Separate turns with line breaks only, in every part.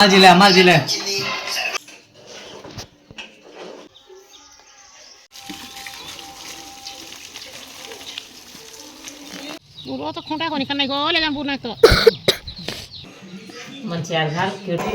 Mazile, mazile.
পুরো তো খোঁটা কোনি কানে গলে যাম পুরো তো মনছে
আর ঘর কেটে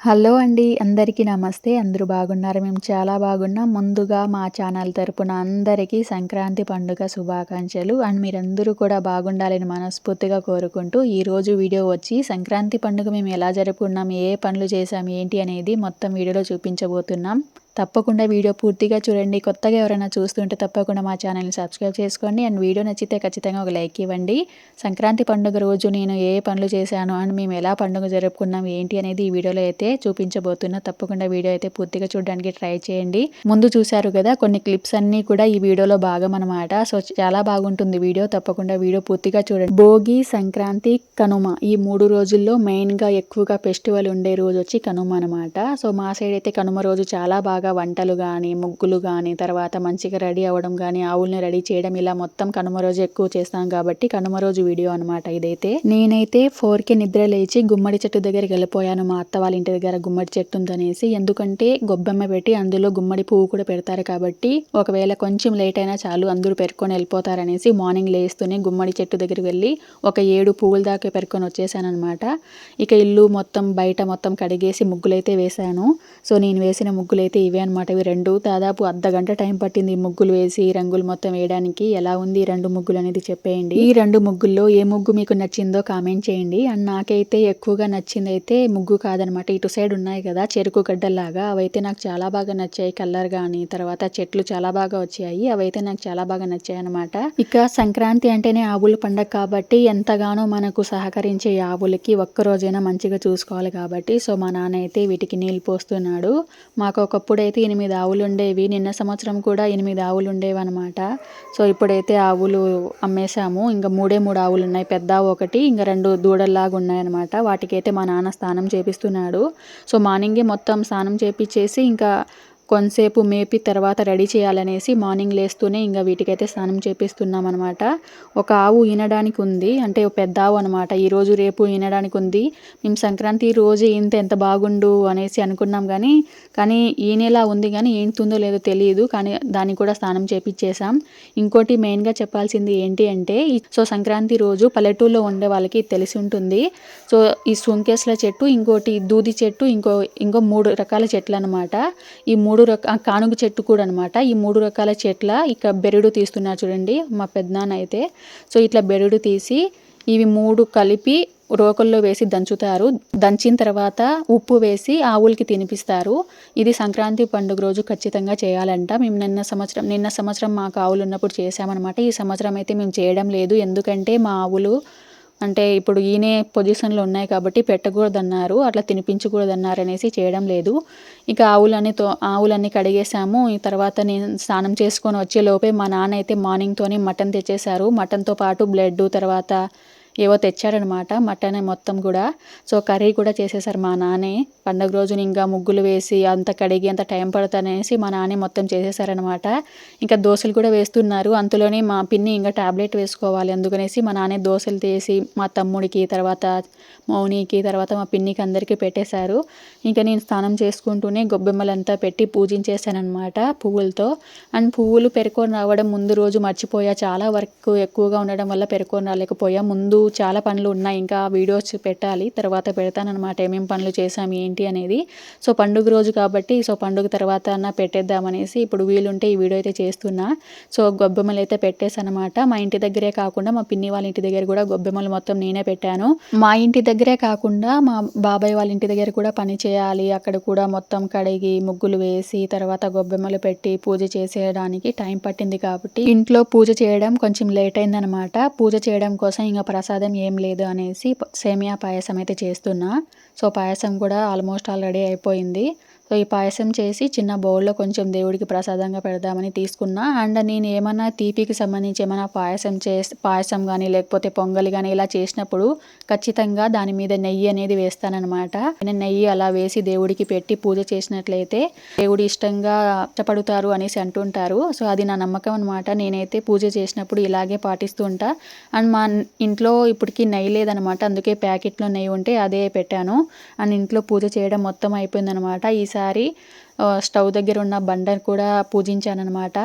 హలో అండి అందరికీ నమస్తే. అందరూ బాగున్నారు? మేము చాలా బాగున్నాం. ముందుగా మా ఛానల్ తరపున అందరికీ సంక్రాంతి పండుగ శుభాకాంక్షలు. అండ్ మీరందరూ కూడా బాగుండాలని మనస్ఫూర్తిగా కోరుకుంటూ ఈరోజు వీడియో వచ్చి సంక్రాంతి పండుగ మేము ఎలా జరుపుకున్నాం? ఏ పనులు చేసాం ఏంటి అనేది మొత్తం వీడియోలో చూపించబోతున్నాం. తప్పకుండా వీడియో పూర్తిగా చూడండి. కొత్తగా ఎవరైనా చూస్తుంటే తప్పకుండా మా ఛానల్ని సబ్స్క్రైబ్ చేసుకోండి. అండ్ వీడియో నచ్చితే ఖచ్చితంగా ఒక లైక్ ఇవ్వండి. సంక్రాంతి పండుగ రోజు నేను ఏ పనులు చేశాను అండ్ మేము ఎలా పండుగ జరుపుకున్నాం ఏంటి అనేది ఈ వీడియోలో అయితే చూపించబోతున్నా. తప్పకుండా వీడియో అయితే పూర్తిగా చూడడానికి ట్రై చేయండి. ముందు చూశారు కదా కొన్ని క్లిప్స్ అన్నీ కూడా ఈ వీడియోలో భాగం అనమాట సో చాలా బాగుంటుంది వీడియో. తప్పకుండా వీడియో పూర్తిగా చూడండి. భోగి సంక్రాంతి కనుమ. ఈ మూడు రోజుల్లో మెయిన్గా ఎక్కువగా ఫెస్టివల్ ఉండే రోజు వచ్చి కనుమ అనమాట సో మా సైడ్ అయితే కనుమ రోజు చాలా బాగా వంటలు కానీ ముగ్గులు కానీ తర్వాత మంచిగా రెడీ అవ్వడం కానీ ఆవుల్ని రెడీ చేయడం ఇలా మొత్తం కనుమ రోజు ఎక్కువ చేస్తాం కాబట్టి కనుమ రోజు వీడియో అనమాట ఇదైతే. నేనైతే ఫోర్కి నిద్ర లేచి గుమ్మడి చెట్టు దగ్గరికి వెళ్ళిపోయాను. మా అత్త వాళ్ళ ఇంటి దగ్గర గుమ్మడి చెట్టు ఉందనేసి ఎందుకంటే గొబ్బెమ్మ పెట్టి అందులో గుమ్మడి పువ్వు కూడా పెడతారు కాబట్టి ఒకవేళ కొంచెం లేట్ అయినా చాలు అందరూ పెరుకొని వెళ్ళిపోతారనేసి మార్నింగ్ లేస్తూనే గుమ్మడి చెట్టు దగ్గరికి వెళ్ళి ఒక ఏడు పువ్వుల దాకా పెరుకొని వచ్చేసానమాట ఇక ఇల్లు మొత్తం బయట మొత్తం కడిగేసి ముగ్గులైతే వేశాను. సో నేను వేసిన ముగ్గులైతే ఇవే అనమాట ఇవి రెండు దాదాపు అర్ధ గంట టైం పట్టింది ఈ ముగ్గులు వేసి రంగులు మొత్తం వేయడానికి. ఎలా ఉంది ఈ రెండు ముగ్గులు అనేది చెప్పేయండి. ఈ రెండు ముగ్గుల్లో ఏ ముగ్గు మీకు నచ్చిందో కామెంట్ చేయండి. అండ్ నాకైతే ఎక్కువగా నచ్చింది అయితే ముగ్గు కాదనమాట ఇటు సైడ్ ఉన్నాయి కదా చెరుకు గడ్డల్లాగా. అవైతే నాకు చాలా బాగా నచ్చాయి కలర్ కానీ తర్వాత చెట్లు చాలా బాగా వచ్చాయి. అవైతే నాకు చాలా బాగా నచ్చాయి అనమాట ఇక సంక్రాంతి అంటేనే ఆవుల పండగ కాబట్టి ఎంతగానో మనకు సహకరించే ఈ ఆవులకి ఒక్క రోజైనా మంచిగా చూసుకోవాలి కాబట్టి. సో మా నాన్న అయితే వీటికి నీళ్ళు పోస్తున్నాడు. మాకు ఒకప్పుడు అయితే ఎనిమిది ఆవులు ఉండేవి నిన్న సంవత్సరం కూడా ఎనిమిది ఆవులు ఉండేవి అనమాట సో ఇప్పుడైతే ఆవులు అమ్మేశాము. ఇంకా మూడే మూడు ఆవులు ఉన్నాయి పెద్ద ఒకటి ఇంకా రెండు దూడల్లాగా ఉన్నాయన్నమాట వాటికైతే మా నాన్న స్నానం చేపిస్తున్నాడు. సో మార్నింగే మొత్తం స్నానం చేపించేసి ఇంకా కొంతసేపు మేపి తర్వాత రెడీ చేయాలనేసి మార్నింగ్ లేస్తూనే ఇంకా వీటికైతే స్నానం చేపిస్తున్నాం అనమాట ఒక ఆవు ఈనడానికి ఉంది అంటే పెద్ద ఆవు అనమాట ఈరోజు రేపు ఈనడానికి ఉంది. మేము సంక్రాంతి రోజు ఈంత ఎంత బాగుండు అనేసి అనుకున్నాం కానీ కానీ ఈనేలా ఉంది కానీ ఏంతుందో లేదో తెలియదు కానీ దానికి కూడా స్నానం చేపించేసాం ఇంకోటి మెయిన్గా చెప్పాల్సింది ఏంటి అంటే సో సంక్రాంతి రోజు పల్లెటూరులో ఉండే వాళ్ళకి తెలిసి ఉంటుంది. సో ఈ సుంకేసుల చెట్టు ఇంకోటి దూది చెట్టు ఇంకో ఇంకో మూడు రకాల చెట్లు అనమాట ఈ మూడు మూడు రక కానుగ చెట్టు కూడా అనమాట ఈ మూడు రకాల చెట్ల ఇక బెరడు తీస్తున్నారు చూడండి మా పెద్దనాన్న అయితే. సో ఇట్లా బెరడు తీసి ఇవి మూడు కలిపి రోకల్లో వేసి దంచుతారు. దంచిన తర్వాత ఉప్పు వేసి ఆవులకి తినిపిస్తారు. ఇది సంక్రాంతి పండుగ రోజు ఖచ్చితంగా చేయాలంట. మేము నిన్న సంవత్సరం నిన్న సంవత్సరం మాకు ఆవులు ఉన్నప్పుడు చేసామన్నమాట ఈ సంవత్సరం అయితే మేము చేయడం లేదు. ఎందుకంటే మా ఆవులు అంటే ఇప్పుడు ఈయనే పొజిషన్లో ఉన్నాయి కాబట్టి పెట్టకూడదన్నారు అట్లా తినిపించకూడదన్నారు అనేసి చేయడం లేదు. ఇక ఆవులన్నీ తో ఆవులన్నీ కడిగేసాము ఈ తర్వాత నేను స్నానం చేసుకొని వచ్చే లోపే మా నాన్న అయితే మార్నింగ్తోనే మటన్ తెచ్చేశారు. మటన్తో పాటు బ్లడ్ తర్వాత ఏవో తెచ్చారనమాట మటన్ మొత్తం కూడా. సో కర్రీ కూడా చేసేసారు మా నాన్నే పండగ రోజున ఇంకా ముగ్గులు వేసి అంత కడిగి అంత టైం పడుతుందనేసి మా నాన్నే మొత్తం చేసేసారనమాట. ఇంకా దోశలు కూడా వేస్తున్నారు. అంతలోనే మా పిన్ని ఇంకా టాబ్లెట్ వేసుకోవాలి అందుకనేసి మా నాన్నే దోశలు తీసి మా తమ్ముడికి తర్వాత మౌనికి తర్వాత మా పిన్నికి అందరికీ పెట్టేశారు. ఇంకా నేను స్నానం చేసుకుంటూనే గొబ్బెమ్మలంతా పెట్టి పూజించేశానమాట పువ్వులతో. అండ్ పువ్వులు పెరుకొని రావడం ముందు రోజు మర్చిపోయా. చాలా వర్క్ ఎక్కువగా ఉండడం వల్ల పెరుకొని రాలేకపోయా. ముందు చాలా పనులు ఉన్నాయి. ఇంకా వీడియోస్ పెట్టాలి. తర్వాత పెడతానమాట ఏమేం పనులు చేసాము ఏంటి అనేది. సో పండుగ రోజు కాబట్టి సో పండుగ తర్వాత అన్న పెట్టేద్దామనేసి ఇప్పుడు వీలుంటే ఈ వీడియో అయితే చేస్తున్నా. సో గొబ్బెమ్మలు అయితే పెట్టేశానమాట మా ఇంటి దగ్గరే కాకుండా మా పిన్ని వాళ్ళ ఇంటి దగ్గర కూడా గొబ్బెమ్మలు మొత్తం నేనే పెట్టాను. మా ఇంటి దగ్గరే కాకుండా మా బాబాయ్ వాళ్ళ ఇంటి దగ్గర కూడా పని చేయాలి. అక్కడ కూడా మొత్తం కడిగి ముగ్గులు వేసి తర్వాత గొబ్బెమ్మలు పెట్టి పూజ చేసేయడానికి టైం పట్టింది కాబట్టి ఇంట్లో పూజ చేయడం కొంచెం లేట్ అయిందనమాట పూజ చేయడం కోసం ఇంకా ప్రసాదం ఏం లేదు అనేసి సేమియా పాయసం అయితే చేస్తున్నా. సో పాయసం కూడా ఆల్మోస్ట్ ఆల్ రెడీ అయిపోయింది. సో ఈ పాయసం చేసి చిన్న బౌల్లో కొంచెం దేవుడికి ప్రసాదంగా పెడదామని తీసుకున్నా. అండ్ నేను ఏమన్నా తీపికి సంబంధించి ఏమైనా పాయసం చే పాయసం కానీ లేకపోతే పొంగలి కానీ ఇలా చేసినప్పుడు ఖచ్చితంగా దాని మీద నెయ్యి అనేది వేస్తానన్నమాట. నేను నెయ్యి అలా వేసి దేవుడికి పెట్టి పూజ చేసినట్లయితే దేవుడు ఇష్టంగా ఇష్టపడుతారు అనేసి అంటుంటారు. సో అది నా నమ్మకం అనమాట నేనైతే పూజ చేసినప్పుడు ఇలాగే పాటిస్తూ ఉంటా. అండ్ మా ఇంట్లో ఇప్పటికి నెయ్యి లేదనమాట అందుకే ప్యాకెట్లో నెయ్యి ఉంటే అదే పెట్టాను. అండ్ ఇంట్లో పూజ చేయడం మొత్తం అయిపోయిందనమాట ఈసారి ఒకసారి స్టవ్ దగ్గర ఉన్న బండను కూడా పూజించానన్నమాట.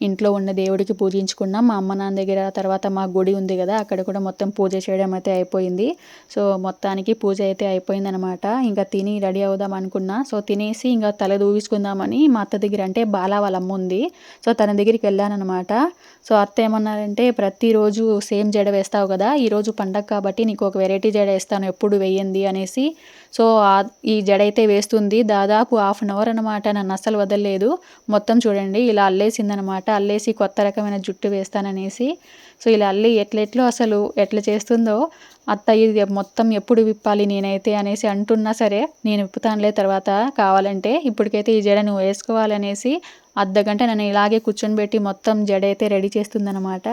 ఇంట్లో ఉన్న దేవుడికి పూజించుకున్నాం. మా అమ్మ నాన్న దగ్గర తర్వాత మా గుడి ఉంది కదా అక్కడ కూడా మొత్తం పూజ చేయడం అయితే అయిపోయింది. సో మొత్తానికి పూజ అయితే అయిపోయిందనమాట ఇంకా తిని రెడీ అవుదాం అనుకున్నా. సో తినేసి ఇంకా తల దూవించుకుందామని మా అత్త దగ్గర అంటే బాలా వాళ్ళ అమ్మ ఉంది. సో తన దగ్గరికి వెళ్ళానమాట సో అత్త ఏమన్నారంటే ప్రతిరోజు సేమ్ జడ వేస్తావు కదా ఈరోజు పండగ కాబట్టి నీకు ఒక వెరైటీ జడ వేస్తాను ఎప్పుడు వేయండి అనేసి సో ఈ జడ అయితే వేస్తుంది దాదాపు హాఫ్ అన్ అవర్ అనమాట నన్ను అస్సలు వదలలేదు. మొత్తం చూడండి ఇలా అల్లేసిందనమాట అల్లేసి కొత్త రకమైన జుట్టు వేస్తాననేసి. సో ఇలా అల్లి ఎట్లెట్లో అసలు ఎట్లా చేస్తుందో అత్త ఇది మొత్తం ఎప్పుడు విప్పాలి నేనైతే అనేసి అంటున్నా సరే నేను విప్పుతానులే తర్వాత కావాలంటే. ఇప్పటికైతే ఈ జడ నువ్వు వేసుకోవాలనేసి అర్ధ గంట నన్ను ఇలాగే కూర్చొనిపెట్టి మొత్తం జడ అయితే రెడీ చేస్తుందన్నమాట.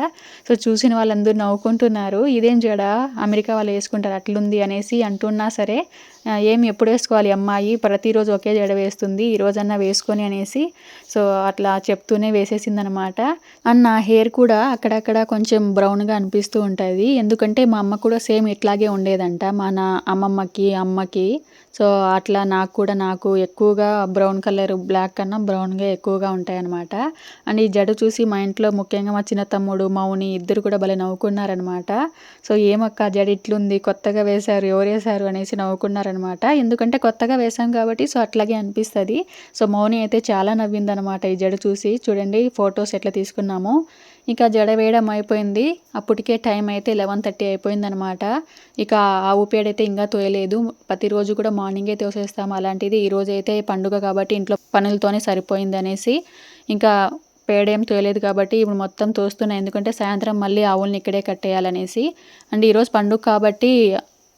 సో చూసిన వాళ్ళందరూ నవ్వుకుంటున్నారు. ఇదేం జడ? అమెరికా వాళ్ళు వేసుకుంటారు అట్లుంది అనేసి అంటున్నా సరే ఏమి ఏం ఎప్పుడు వేసుకోవాలి అమ్మాయి? ప్రతిరోజు ఒకే జడ వేస్తుంది ఈ రోజన్నా వేసుకొని అనేసి. సో అట్లా చెప్తూనే వేసేసిందనమాట అండ్ నా హెయిర్ కూడా అక్కడక్కడ కొంచెం బ్రౌన్గా అనిపిస్తూ ఉంటుంది. ఎందుకంటే మా అమ్మ కూడా సేమ్ ఇట్లాగే ఉండేదంట మన అమ్మమ్మకి అమ్మకి. సో అట్లా నాకు కూడా నాకు ఎక్కువగా బ్రౌన్ కలర్ బ్లాక్ కన్నా బ్రౌన్గా ఎక్కువగా ఉంటాయన్నమాట. అండ్ ఈ జడ చూసి మా ఇంట్లో ముఖ్యంగా మా చిన్న తమ్ముడు మౌని ఇద్దరు కూడా భలే నవ్వుకున్నారనమాట సో ఏమక్క జడ ఇట్లుంది కొత్తగా వేశారు ఎవరు వేశారు అనేసి నవ్వుకున్నారనమాట ఎందుకంటే కొత్తగా వేశాం కాబట్టి సో అట్లాగే అనిపిస్తుంది. సో మౌని అయితే చాలా నవ్విందనమాట ఈ జడ చూసి. చూడండి ఫొటోస్ ఎట్లా తీసుకున్నాము. ఇంకా జడ వేయడం అయిపోయింది. అప్పటికే టైం అయితే లెవెన్ థర్టీ అయిపోయిందనమాట ఇక ఆవు పేడ అయితే ఇంకా తోయలేదు. ప్రతిరోజు కూడా మార్నింగే తోసేస్తాము అలాంటిది ఈ రోజు అయితే పండుగ కాబట్టి ఇంట్లో పనులతోనే సరిపోయింది అనేసి ఇంకా పేడేం తోయలేదు కాబట్టి ఇప్పుడు మొత్తం తోస్తున్నాయి. ఎందుకంటే సాయంత్రం మళ్ళీ ఆవుల్ని ఇక్కడే కట్టేయాలనేసి. అండ్ ఈరోజు పండుగ కాబట్టి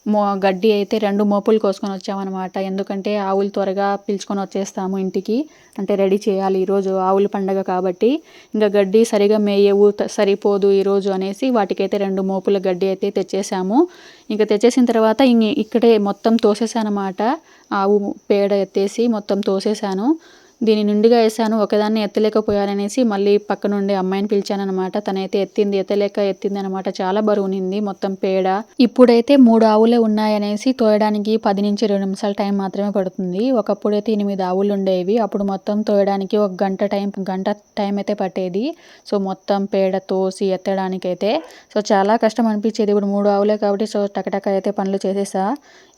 మో గడ్డి అయితే రెండు మోపులు కోసుకొని వచ్చామన్నమాట. ఎందుకంటే ఆవులు త్వరగా పిలుచుకొని వచ్చేస్తాము ఇంటికి. అంటే రెడీ చేయాలి ఈరోజు ఆవుల పండగ కాబట్టి. ఇంకా గడ్డి సరిగా మేయవు త- సరిపోదు ఈరోజు అనేసి వాటికైతే రెండు మోపుల గడ్డి అయితే తెచ్చేసాము. ఇంకా తెచ్చేసిన తర్వాత ఇక్కడే మొత్తం తోసేసానమాట. ఆవు పేడ ఎత్తేసి మొత్తం తోసేసాను. దీని నిండుగా వేసాను ఒకదాన్ని ఎత్తలేకపోయాననేసి మళ్ళీ పక్క నుండి అమ్మాయిని పిలిచానమాట తనైతే ఎత్తింది ఎత్తలేక ఎత్తింది అనమాట చాలా బరువునింది మొత్తం పేడ. ఇప్పుడైతే మూడు ఆవులే ఉన్నాయనేసి తోయడానికి పది నుంచి రెండు నిమిషాల టైం మాత్రమే పడుతుంది. ఒకప్పుడైతే ఎనిమిది ఆవులు ఉండేవి అప్పుడు మొత్తం తోయడానికి ఒక గంట టైం గంట టైం అయితే పట్టేది. సో మొత్తం పేడ తోసి ఎత్తడానికైతే. సో చాలా కష్టం అనిపించేది. ఇప్పుడు మూడు ఆవులే కాబట్టి సో టకటక అయితే పనులు చేసేసా.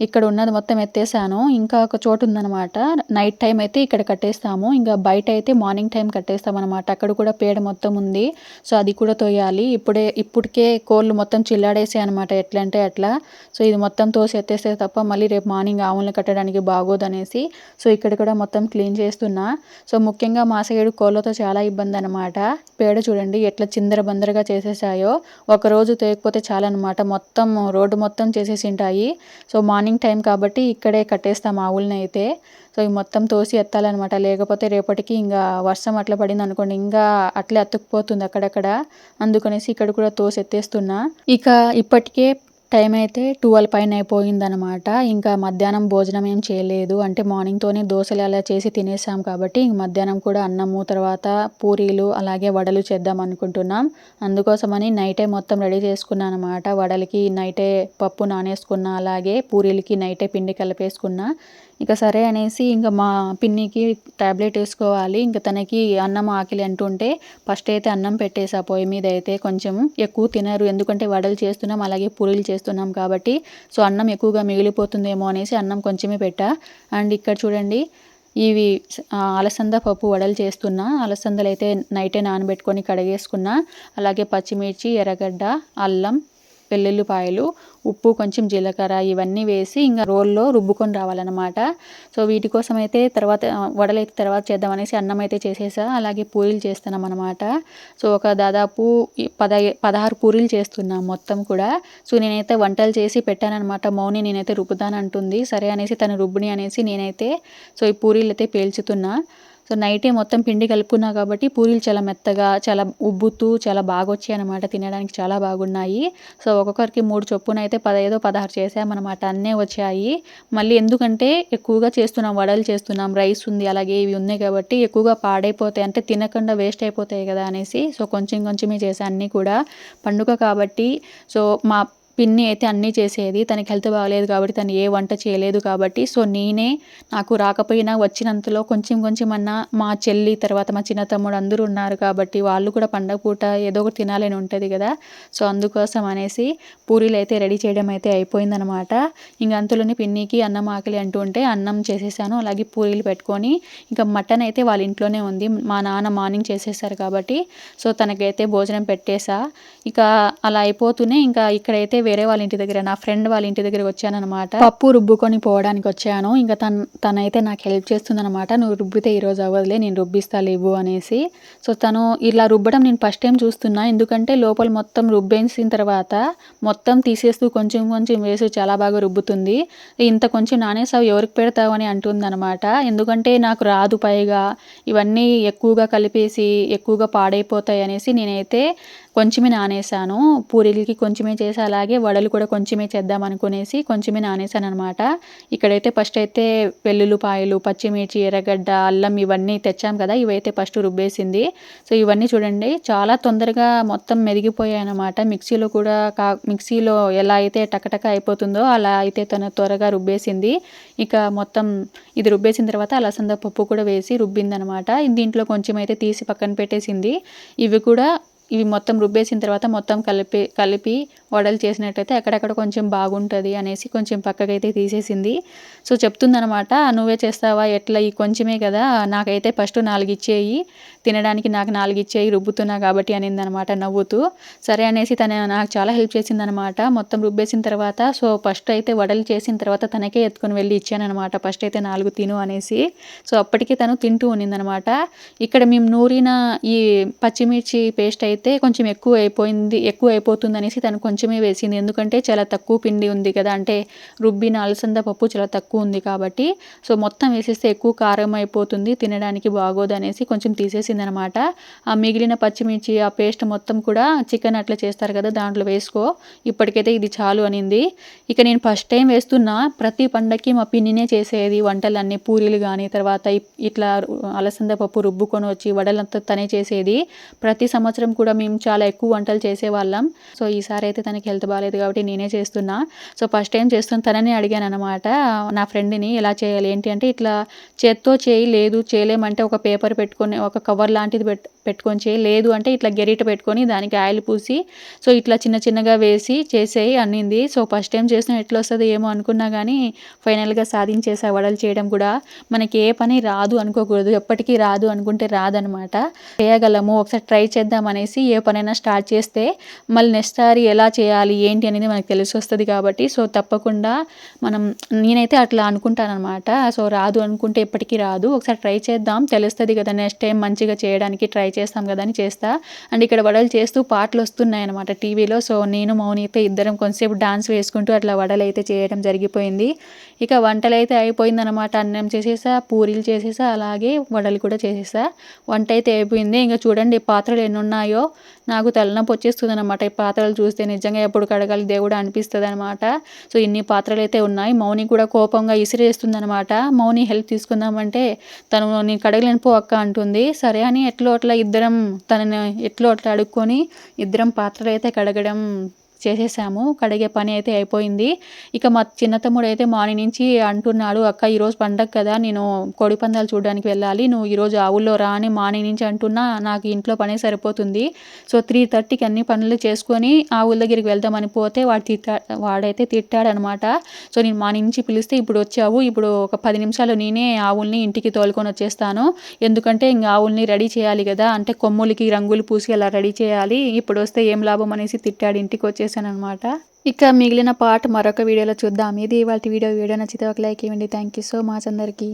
ఇక్కడ ఉన్నది మొత్తం ఎత్తేసాను. ఇంకా ఒక చోటు ఉందనమాట నైట్ టైం అయితే ఇక్కడ కట్టేస్తాను. కట్టేస్తాము. ఇంకా బయట అయితే మార్నింగ్ టైం కట్టేస్తాం అనమాట అక్కడ కూడా పేడ మొత్తం ఉంది. సో అది కూడా తోయాలి. ఇప్పుడే ఇప్పటికే కోళ్ళు మొత్తం చిల్లాడేసాయి అనమాట ఎట్లా అంటే అట్లా. సో ఇది మొత్తం తోసి ఎత్తేస్తే తప్ప మళ్ళీ రేపు మార్నింగ్ ఆవులను కట్టడానికి బాగోదనేసి. సో ఇక్కడ కూడా మొత్తం క్లీన్ చేస్తున్నా. సో ముఖ్యంగా మా సైడు కోళ్ళతో చాలా ఇబ్బంది అనమాట పేడ చూడండి ఎట్లా చిందర బందరగా చేసేసాయో. ఒకరోజు తోయకపోతే తేయకపోతే చాలన్నమాట. మొత్తం రోడ్డు మొత్తం చేసేసి ఉంటాయి సో మార్నింగ్ టైం కాబట్టి ఇక్కడే కట్టేస్తాం ఆవులని అయితే సో ఇవి మొత్తం తోసి ఎత్తాలన్నమాట. లేకపోతే రేపటికి ఇంకా వర్షం అట్లా పడింది అనుకోండి ఇంకా అట్లే అతుక్కుపోతుంది అక్కడక్కడ. అందుకనేసి ఇక్కడ కూడా తోసి ఎత్తేస్తున్నా. ఇక ఇప్పటికే టైం అయితే ట్వెల్వ్ పైన అయిపోయిందనమాట ఇంకా మధ్యాహ్నం భోజనం ఏం చేయలేదు. అంటే మార్నింగ్తోనే దోశలు అలా చేసి తినేసాం కాబట్టి ఇంక మధ్యాహ్నం కూడా అన్నము తర్వాత పూరీలు అలాగే వడలు చేద్దాం అనుకుంటున్నాం. అందుకోసమని నైటే మొత్తం రెడీ చేసుకున్నాను అనమాట వడలకి నైటే పప్పు నానేసుకున్నా అలాగే పూరీలకి నైటే పిండి కలిపేసుకున్నా. ఇక సరే అనేసి ఇంకా మా పిన్నికి టాబ్లెట్ వేసుకోవాలి. ఇంకా తనకి అన్నం ఆకలి అంటుంటే ఫస్ట్ అయితే అన్నం పెట్టేసా పొయ్యి మీద అయితే కొంచెం ఎక్కువ తినరు. ఎందుకంటే వడలు చేస్తున్నాం అలాగే పూరీలు చేస్తున్నాం కాబట్టి సో అన్నం ఎక్కువగా మిగిలిపోతుందేమో అనేసి అన్నం కొంచెమే పెట్టా. అండ్ ఇక్కడ చూడండి ఇవి అలసంద పప్పు వడలు చేస్తున్నా. అలసందలు అయితే నైటే నానబెట్టుకొని కడిగేసుకున్నా. అలాగే పచ్చిమిర్చి ఎర్రగడ్డ అల్లం వెల్లుల్లిపాయలు ఉప్పు కొంచెం జీలకర్ర ఇవన్నీ వేసి ఇంకా రోల్లో రుబ్బుకొని రావాలన్నమాట. సో వీటి కోసం అయితే తర్వాత వడలైతే తర్వాత చేద్దామనేసి అన్నం అయితే చేసేసా. అలాగే పూరీలు చేస్తున్నాం అనమాట సో ఒక దాదాపు ఈ పద పదహారు పూరీలు చేస్తున్నాం మొత్తం కూడా. సో నేనైతే వంటలు చేసి పెట్టానన్నమాట. మౌని నేనైతే రుబ్బుతాను అంటుంది సరే అనేసి తను రుబ్బుని అనేసి నేనైతే సో ఈ పూరీలు అయితే పేల్చుతున్నా. సో నైటే మొత్తం పిండి కలుపుకున్నా కాబట్టి పూరీలు చాలా మెత్తగా చాలా ఉబ్బుతూ చాలా బాగా వచ్చాయి అనమాట తినడానికి చాలా బాగున్నాయి. సో ఒక్కొక్కరికి మూడు చొప్పున అయితే పదహైదో పదహారు చేసామన్నమాట. అన్నీ వచ్చాయి. మళ్ళీ ఎందుకంటే ఎక్కువగా చేస్తున్నాం వడలు చేస్తున్నాం రైస్ ఉంది అలాగే ఇవి ఉన్నాయి కాబట్టి ఎక్కువగా పాడైపోతాయి. అంటే తినకుండా వేస్ట్ అయిపోతాయి కదా అనేసి. సో కొంచెం కొంచెమే చేసాను అన్నీ కూడా. పండుగ కాబట్టి. సో మా పిన్ని అయితే అన్నీ చేసేది. తనకి హెల్త్ బాగలేదు కాబట్టి తను ఏ వంట చేయలేదు కాబట్టి. సో నేనే నాకు రాకపోయినా వచ్చినంతలో కొంచెం కొంచెం అన్నా మా చెల్లి తర్వాత మా చిన్న తమ్ముడు అందరూ ఉన్నారు కాబట్టి వాళ్ళు కూడా పండగ పూట ఏదో ఒకటి తినాలని ఉంటుంది కదా. సో అందుకోసం అనేసి పూరీలు అయితే రెడీ చేయడం అయితే అయిపోయిందనమాట. ఇంక అంతలోనే పిన్నికి అన్నం ఆకలి అంటూ ఉంటే అన్నం చేసేసాను. అలాగే పూరీలు పెట్టుకొని ఇంకా మటన్ అయితే వాళ్ళ ఇంట్లోనే ఉంది. మా నాన్న మార్నింగ్ చేసేసారు కాబట్టి. సో తనకైతే భోజనం పెట్టేసా. ఇక అలా అయిపోతూనే ఇంకా ఇక్కడైతే వేరే వాళ్ళ ఇంటి దగ్గర నా ఫ్రెండ్ వాళ్ళ ఇంటి దగ్గర వచ్చానమాట పప్పు రుబ్బుకొని పోవడానికి వచ్చాను. ఇంకా తను తనైతే నాకు హెల్ప్ చేస్తుందనమాట నువ్వు రుబ్బితే ఈరోజు అవ్వదులే నేను రుబ్బిస్తా లేవు అనేసి. సో తను ఇలా రుబ్బడం నేను ఫస్ట్ టైం చూస్తున్నా. ఎందుకంటే లోపల మొత్తం రుబ్బేసిన తర్వాత మొత్తం తీసేస్తూ కొంచెం కొంచెం వేసి చాలా బాగా రుబ్బుతుంది. ఇంత కొంచెం నానేసావు ఎవరికి పెడతావు అని అంటుందన్నమాట. ఎందుకంటే నాకు రాదు పైగా. ఇవన్నీ ఎక్కువగా కలిపేసి ఎక్కువగా పాడైపోతాయి అనేసి నేనైతే కొంచెమే నానేసాను. పూరీలకి కొంచెమే చేసి అలాగే వడలు కూడా కొంచెమే చేద్దాం అనుకునేసి కొంచెమే నానేసాను అనమాట ఇక్కడైతే ఫస్ట్ అయితే వెల్లుల్లిపాయలు పచ్చిమిర్చి ఎర్రగడ్డ అల్లం ఇవన్నీ తెచ్చాం కదా ఇవైతే ఫస్ట్ రుబ్బేసింది. సో ఇవన్నీ చూడండి చాలా తొందరగా మొత్తం మెదిగిపోయాయి అనమాట మిక్సీలో కూడా కా మిక్సీలో ఎలా అయితే టకటక అయిపోతుందో అలా అయితే తన త్వరగా రుబ్బేసింది. ఇక మొత్తం ఇది రుబ్బేసిన తర్వాత అలసంద పప్పు కూడా వేసి రుబ్బిందనమాట దీంట్లో కొంచెం అయితే తీసి పక్కన పెట్టేసింది. ఇవి కూడా ఇవి మొత్తం రుబ్బేసిన తర్వాత మొత్తం కలిపి కలిపి వడలు చేసినట్టయితే అక్కడక్కడ కొంచెం బాగుంటుంది అనేసి కొంచెం పక్కకైతే తీసేసింది. సో చెప్తుందనమాట నువ్వే చేస్తావా? ఎట్లా? ఈ కొంచెమే కదా. నాకైతే ఫస్ట్ నాలుగు ఇచ్చేయి తినడానికి నాకు నాలుగు ఇచ్చేయి రుబ్బుతున్నా కాబట్టి అనిందనమాట నవ్వుతూ. సరే అనేసి తన నాకు చాలా హెల్ప్ చేసిందనమాట మొత్తం రుబ్బేసిన తర్వాత సో ఫస్ట్ అయితే వడలు చేసిన తర్వాత తనకే ఎత్తుకొని వెళ్ళి ఇచ్చానమాట ఫస్ట్ అయితే నాలుగు తిను అనేసి. సో అప్పటికే తను తింటూ ఉన్నిందనమాట ఇక్కడ మేము నూరిన ఈ పచ్చిమిర్చి పేస్ట్ అయితే కొంచెం ఎక్కువ అయిపోయింది ఎక్కువ అయిపోతుంది అనేసి తను కొంచెం కొంచెమే వేసింది. ఎందుకంటే చాలా తక్కువ పిండి ఉంది కదా. అంటే రుబ్బిన అలసంద పప్పు చాలా తక్కువ ఉంది కాబట్టి. సో మొత్తం వేసేస్తే ఎక్కువ కారం అయిపోతుంది. తినడానికి బాగోదు అనేసి కొంచెం తీసేసింది అనమాట ఆ మిగిలిన పచ్చిమిర్చి ఆ పేస్ట్ మొత్తం కూడా చికెన్ అట్లా చేస్తారు కదా దాంట్లో వేసుకో. ఇప్పటికైతే ఇది చాలు అనింది. ఇక నేను ఫస్ట్ టైం వేస్తున్నా. ప్రతి పండక్కి మా పిన్నినే చేసేది వంటలన్నీ పూరీలు కానీ తర్వాత ఇట్లా అలసంద పప్పు రుబ్బుకొని వచ్చి వడలంతా తనే చేసేది. ప్రతి సంవత్సరం కూడా మేము చాలా ఎక్కువ వంటలు చేసేవాళ్ళం. సో ఈసారి అయితే తనకి హెల్త్ బాగాలేదు కాబట్టి నేనే చేస్తున్నా. సో ఫస్ట్ టైం చేస్తున్న తనని అడిగాను అనమాట నా ఫ్రెండ్ని ఎలా చేయాలి ఏంటి అంటే ఇట్లా చేత్తో చేయి లేదు చేయలేమంటే ఒక పేపర్ పెట్టుకొని ఒక కవర్ లాంటిది పెట్ పెట్టుకొని చేయి లేదు అంటే ఇట్లా గెరిట పెట్టుకొని దానికి ఆయిల్ పూసి సో ఇట్లా చిన్న చిన్నగా వేసి చేసేయి అన్నింది. సో ఫస్ట్ టైం చేసిన ఎట్లా వస్తుందో ఏమో అనుకున్నా కానీ ఫైనల్గా సాధించేసా వడలు చేయడం కూడా. మనకి ఏ పని రాదు అనుకోకూడదు ఎప్పటికీ రాదు అనుకుంటే రాదనమాట చేయగలము ఒకసారి ట్రై చేద్దాం అనేసి ఏ పనైనా స్టార్ట్ చేస్తే మళ్ళీ నెక్స్ట్ సారి ఎలా చేయాలి ఏంటి అనేది మనకు తెలిసి వస్తుంది కాబట్టి సో తప్పకుండా మనం నేనైతే అట్లా అనుకుంటానమాట సో రాదు అనుకుంటే ఎప్పటికీ రాదు. ఒకసారి ట్రై చేద్దాం. తెలుస్తుంది కదా నెక్స్ట్ టైం మంచిగా చేయడానికి ట్రై చేస్తాం కదా అని చేస్తా. అండ్ ఇక్కడ వడలు చేస్తూ పాటలు వస్తున్నాయి అనమాట టీవీలో. సో నేను మౌని అయితే ఇద్దరం కొంతసేపు డాన్స్ వేసుకుంటూ అట్లా వడలు అయితే చేయడం జరిగిపోయింది. ఇక వంటలు అయితే అయిపోయిందనమాట అన్నం చేసేసా పూరీలు చేసేసా అలాగే వడలు కూడా చేసేసా. వంట అయితే అయిపోయింది. ఇంకా చూడండి పాత్రలు ఎన్ని ఉన్నాయో నాకు తలనొప్పి వచ్చేస్తుంది అనమాట ఈ పాత్రలు చూస్తే నిజంగా ఎప్పుడు కడగాలి దేవుడు అనిపిస్తుంది అనమాట సో ఇన్ని పాత్రలు అయితే ఉన్నాయి. మౌని కూడా కోపంగా ఇసిరేస్తుంది అనమాట మౌని హెల్ప్ తీసుకుందామంటే తను నేను కడగలేని పో అక్క అంటుంది. సరే అని ఎట్లో అట్లా ఇద్దరం తనని ఎట్లో అట్లా అడుక్కొని ఇద్దరం పాత్రలు అయితే కడగడం చేసేసాము. కడిగే పని అయితే అయిపోయింది. ఇక మా చిన్న తమ్ముడు అయితే మార్నింగ్ నుంచి అంటున్నాడు అక్క ఈరోజు పండగ కదా నేను కోడి పందాలు చూడడానికి వెళ్ళాలి. నువ్వు ఈరోజు ఆవుల్లో రా అని మార్నింగ్ నుంచి అంటున్నా. నాకు ఇంట్లో పనే సరిపోతుంది. సో త్రీ థర్టీకి అన్ని పనులు చేసుకొని ఆవుల దగ్గరికి వెళ్దామని పోతే వాడు తిట్టా వాడైతే తిట్టాడనమాట. సో నేను మార్నింగ్ నుంచి పిలిస్తే ఇప్పుడు వచ్చావు. ఇప్పుడు ఒక పది నిమిషాలు నేనే ఆవుల్ని ఇంటికి తోలుకొని వచ్చేస్తాను. ఎందుకంటే ఇంకా ఆవుల్ని రెడీ చేయాలి కదా. అంటే కొమ్ములకి రంగులు పూసి అలా రెడీ చేయాలి. ఇప్పుడు వస్తే ఏం లాభం అనేసి తిట్టాడు. ఇంటికి వచ్చేసి చేశాను అనమాట ఇక మిగిలిన పార్ట్ మరొక వీడియోలో చూద్దాం. ఇది ఇవాళ వీడియో. వీడియో నచ్చితే ఒక లైక్ ఇవ్వండి. థ్యాంక్ యూ సో మచ్ అందరికీ.